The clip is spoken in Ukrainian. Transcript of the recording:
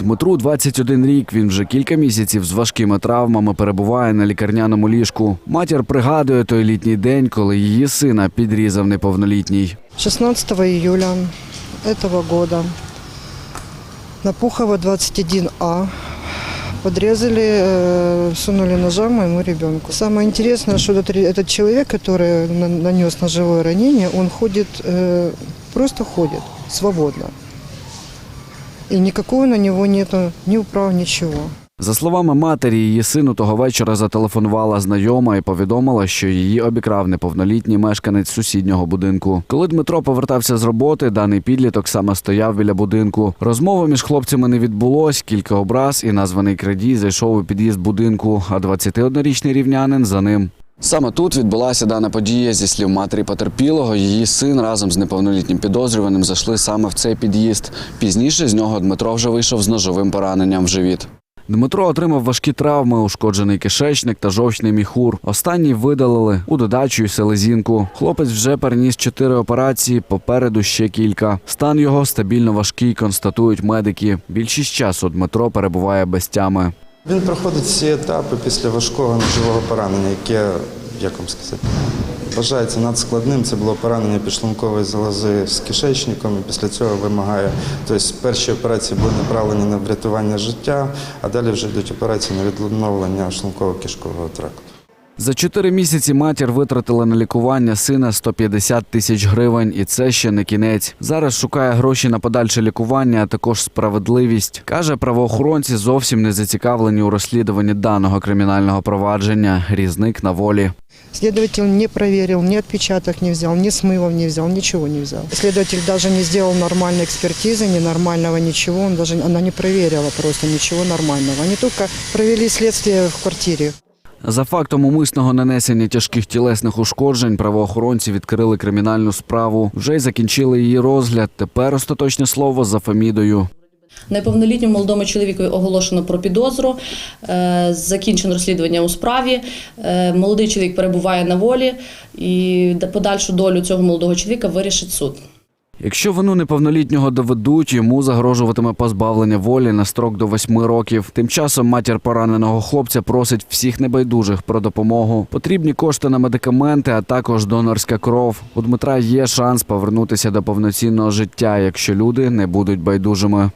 Дмитру 21 рік. Він вже кілька місяців з важкими травмами перебуває на лікарняному ліжку. Матір пригадує той літній день, коли її сина підрізав неповнолітній. 16 июля этого года на Пухова 21А подрезали, э, сунули ножа моему ребенку. Самое интересное, что этот, ре- этот человек, который на- нанес ножевое ранение, он ходит, э, просто ходит свободно. И никакого на него нету ни управ, ничего. За словами матері, її сину того вечора зателефонувала знайома і повідомила, що її обікрав неповнолітній мешканець сусіднього будинку. Коли Дмитро повертався з роботи, даний підліток саме стояв біля будинку. Розмови між хлопцями не відбулось. Кілька образ і названий крадій зайшов у під'їзд будинку, а 21-річний рівнянин за ним. Саме тут відбулася дана подія зі слів матері потерпілого. Її син разом з неповнолітнім підозрюваним зайшли саме в цей під'їзд. Пізніше з нього Дмитро вже вийшов з ножовим пораненням в живіт. Дмитро отримав важкі травми, ушкоджений кишечник та жовчний міхур. Останній видалили у додачу й селезінку. Хлопець вже переніс чотири операції, попереду ще кілька. Стан його стабільно важкий, констатують медики. Більшість часу Дмитро перебуває без тями. Він проходить всі етапи після важкого ножового поранення, яке, як вам сказати, вважається надскладним. Це було поранення підшлункової залози з кишечником, і після цього вимагає. Тобто перші операції були направлені на врятування життя, а далі вже йдуть операції на відновлення шлунково-кишкового тракту. За чотири місяці матір витратила на лікування сина 150 тисяч гривень, і це ще не кінець. Зараз шукає гроші на подальше лікування, а також справедливість. каже, правоохоронці зовсім не зацікавлені у розслідуванні даного кримінального провадження. Різник на волі. Следователь не проверил, ни отпечаток не взял, ни смывов не взял, ничего не взял. Следователь даже не сделал нормальной экспертизы, ни нормального ничего, он даже, она не проверила просто ничего нормального. Они только провели следствие в квартире. За фактом умисного нанесення тяжких тілесних ушкоджень правоохоронці відкрили кримінальну справу. Вже й закінчили її розгляд. Тепер остаточне слово за Фамідою. Неповнолітньому молодому чоловікові оголошено про підозру. е, Закінчено розслідування у справі. Е, Молодий чоловік перебуває на волі, і подальшу долю цього молодого чоловіка вирішить суд. Якщо вину неповнолітнього доведуть, йому загрожуватиме позбавлення волі на строк до восьми років. Тим часом матір пораненого хлопця просить всіх небайдужих про допомогу. Потрібні кошти на медикаменти, а також донорська кров. У Дмитра є шанс повернутися до повноцінного життя, якщо люди не будуть байдужими.